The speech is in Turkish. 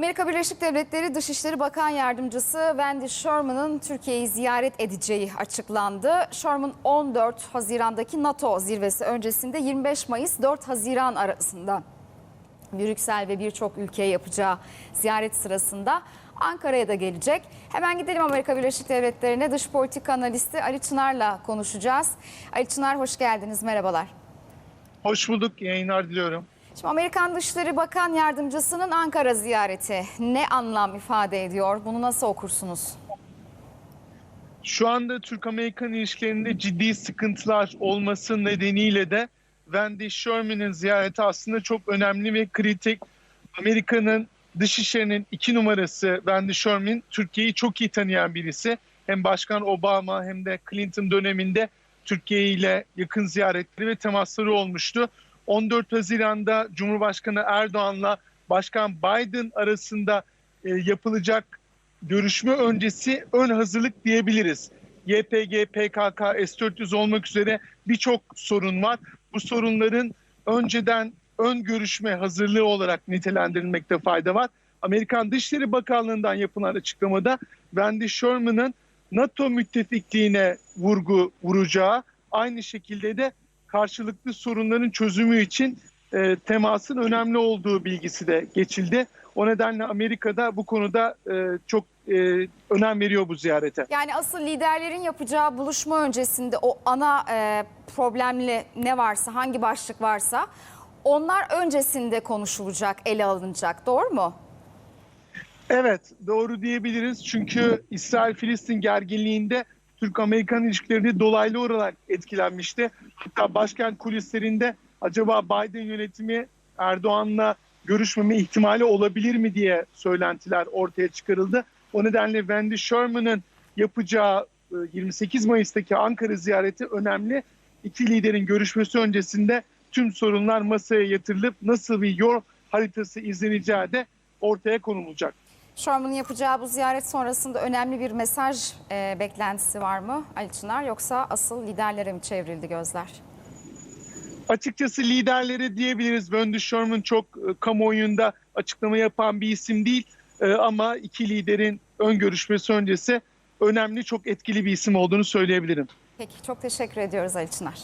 Amerika Birleşik Devletleri Dışişleri Bakan Yardımcısı Wendy Sherman'ın Türkiye'yi ziyaret edeceği açıklandı. Sherman 14 Haziran'daki NATO zirvesi öncesinde 25 Mayıs 4 Haziran arasında Brüksel ve birçok ülkeye yapacağı ziyaret sırasında Ankara'ya da gelecek. Hemen gidelim Amerika Birleşik Devletleri'ne dış politika analisti Ali Çınar'la konuşacağız. Ali Çınar hoş geldiniz, merhabalar. Hoş bulduk, yayınlar diliyorum. Şimdi Amerikan Dışişleri Bakan Yardımcısının Ankara ziyareti ne anlam ifade ediyor? Bunu nasıl okursunuz? Şu anda Türk-Amerikan ilişkilerinde ciddi sıkıntılar olması nedeniyle de Wendy Sherman'ın ziyareti aslında çok önemli ve kritik. Amerika'nın dışişlerinin iki numarası Wendy Sherman, Türkiye'yi çok iyi tanıyan birisi. Hem Başkan Obama hem de Clinton döneminde Türkiye ile yakın ziyaretleri ve temasları olmuştu. 14 Haziran'da Cumhurbaşkanı Erdoğan'la Başkan Biden arasında e, yapılacak görüşme öncesi ön hazırlık diyebiliriz. YPG, PKK, S-400 olmak üzere birçok sorun var. Bu sorunların önceden ön görüşme hazırlığı olarak nitelendirilmekte fayda var. Amerikan Dışişleri Bakanlığı'ndan yapılan açıklamada Wendy Sherman'ın NATO müttefikliğine vurgu vuracağı, aynı şekilde de karşılıklı sorunların çözümü için e, temasın önemli olduğu bilgisi de geçildi. O nedenle Amerika'da bu konuda e, çok e, önem veriyor bu ziyarete. Yani asıl liderlerin yapacağı buluşma öncesinde o ana e, problemli ne varsa, hangi başlık varsa onlar öncesinde konuşulacak, ele alınacak. Doğru mu? Evet doğru diyebiliriz çünkü İsrail-Filistin gerginliğinde Türk-Amerikan ilişkileri dolaylı olarak etkilenmişti. Hatta başkent kulislerinde acaba Biden yönetimi Erdoğan'la görüşmeme ihtimali olabilir mi diye söylentiler ortaya çıkarıldı. O nedenle Wendy Sherman'ın yapacağı e, 28 Mayıs'taki Ankara ziyareti önemli. İki liderin görüşmesi öncesinde tüm sorunlar masaya yatırılıp nasıl bir yol haritası izleneceği de ortaya konulacak. Sherman'ın yapacağı bu ziyaret sonrasında önemli bir mesaj e, beklentisi var mı Ali Çınar? Yoksa asıl liderlere mi çevrildi gözler? Açıkçası liderleri diyebiliriz. Wendy Sherman çok e, kamuoyunda açıklama yapan bir isim değil. E, ama iki liderin ön görüşmesi öncesi önemli, çok etkili bir isim olduğunu söyleyebilirim. Peki çok teşekkür ediyoruz Ali Çınar.